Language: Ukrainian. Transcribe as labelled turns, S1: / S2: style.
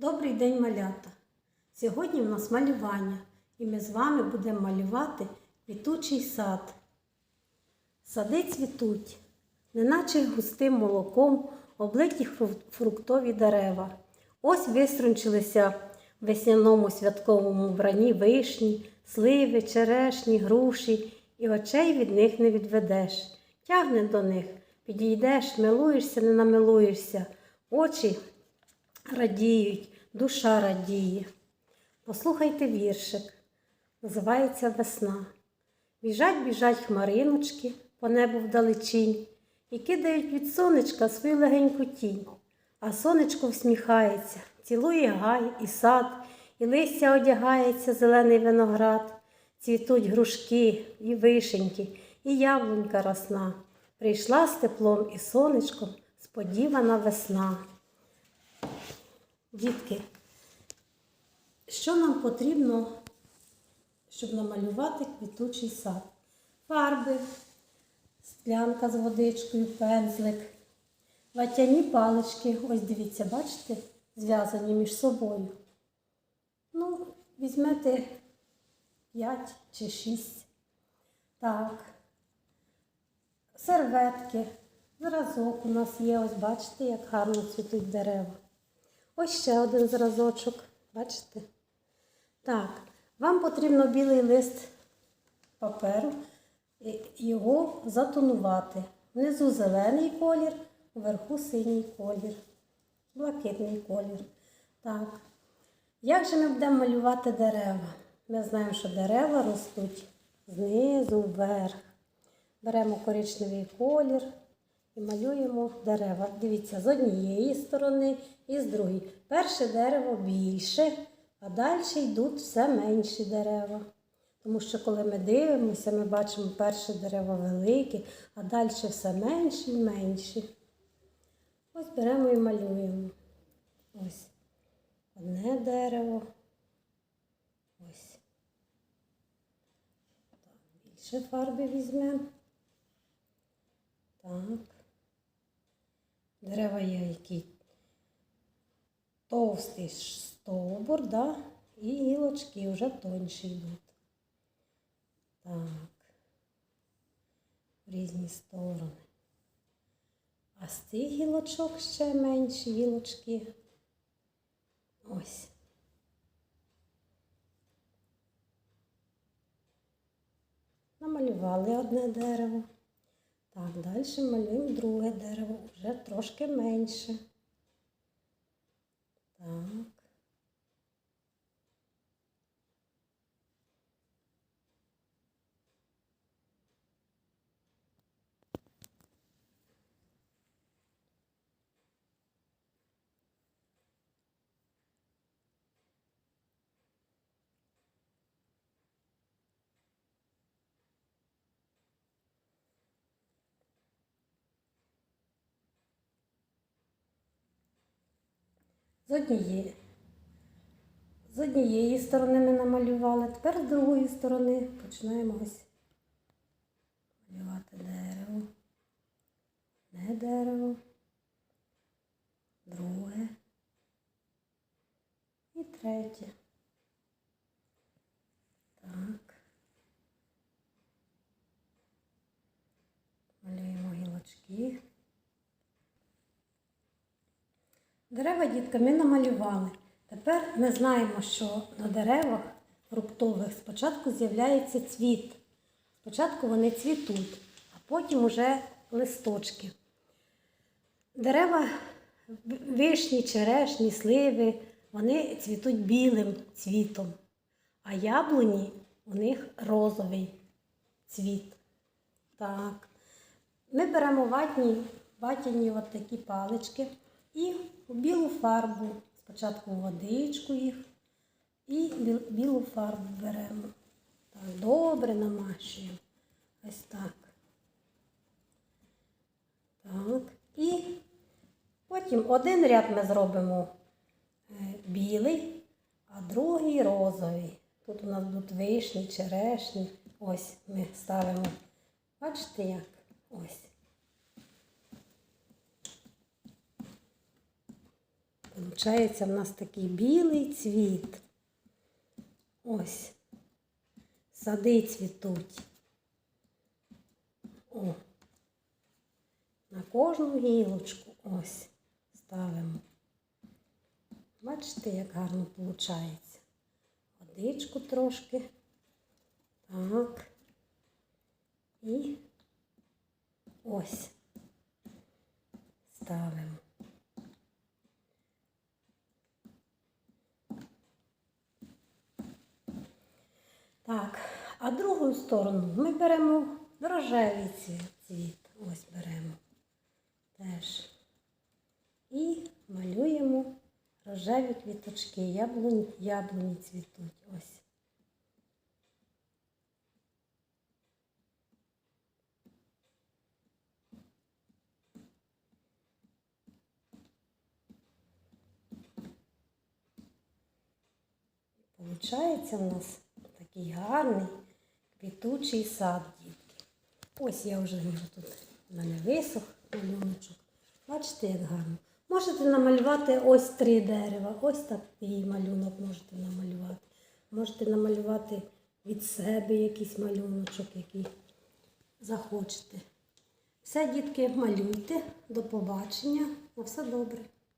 S1: Добрий день, малята! Сьогодні в нас малювання, і ми з вами будемо малювати квітучий сад. Сади цвітуть, неначе густим молоком облиті фруктові дерева. Ось виструнчилися в весняному святковому вбранні вишні, сливи, черешні, груші, і очей від них не відведеш. Тягне до них, підійдеш, милуєшся, не намилуєшся, очі радіють, душа радіє. Послухайте віршик. Називається Весна. Біжать, біжать хмариночки по небу вдалечінь і кидають від сонечка свою легеньку тінь. А сонечко всміхається, цілує гай і сад, і листя одягається зелений виноград. Цвітуть грушки і вишеньки, і яблунька росна. Прийшла з теплом і сонечком сподівана весна. Дітки, що нам потрібно, щоб намалювати квітучий сад? Фарби, склянка з водичкою, пензлик, ватяні палички. Ось дивіться, бачите, зв'язані між собою. Ну, візьмете 5 чи 6. Так. Серветки. Зразок у нас є, ось бачите, як гарно цвітуть дерева. Ось ще один зразочок. Бачите? Так, вам потрібно білий лист паперу, і його затонувати. Внизу зелений колір, вверху синій колір, блакитний колір. Так. Як же ми будемо малювати дерева? Ми знаємо, що дерева ростуть знизу вверх. Беремо коричневий колір і малюємо дерева. Дивіться, з однієї сторони і з другої. Перше дерево більше, а далі йдуть все менші дерева. Тому що коли ми дивимося, ми бачимо перше дерево велике, а далі все менші і менші. Ось беремо і малюємо. Ось одне дерево. Ось. Більше фарби візьмемо. Так. Дерева є який товстий стовбур, да? і гілочки вже тонші йдуть. Так. В різні сторони. А з цих гілочок ще менші гілочки. Ось. Намалювали одне дерево. Так, далі малюємо друге дерево, вже трошки менше. Так. З однієї. З однієї сторони ми намалювали, тепер з другої сторони починаємо ось малювати дерево. Не дерево, друге і третє. Так. Малюємо гілочки. Дерева дітка ми намалювали. Тепер ми знаємо, що на деревах фруктових спочатку з'являється цвіт. Спочатку вони цвітуть, а потім уже листочки. Дерева вишні, черешні, сливи, вони цвітуть білим цвітом, а яблуні у них розовий цвіт. Так. Ми беремо ватні, ватяні от такі палички і в білу фарбу. Спочатку водичку їх і білу фарбу беремо. Так, добре намащуємо. Ось так. Так. І потім один ряд ми зробимо е, білий, а другий розовий. Тут у нас будуть вишні, черешні. Ось ми ставимо. Бачите як? Ось. Получається в нас такий білий цвіт. Ось. Сади цвітуть. О. На кожну гілочку ось ставимо. Бачите, як гарно виходить. Водичку трошки. Так. І ось ставимо. Так, а другу сторону ми беремо рожевий цвіт. Ось беремо теж. І малюємо рожеві квіточки. Яблуні, яблуні цвітуть. Ось. Получається у нас такий гарний квітучий сад, дітки. Ось я вже тут в мене висох малюночок. Бачите, як гарно. Можете намалювати ось три дерева. Ось такий малюнок можете намалювати. Можете намалювати від себе якийсь малюночок, який захочете. Все, дітки, малюйте. До побачення. На все добре.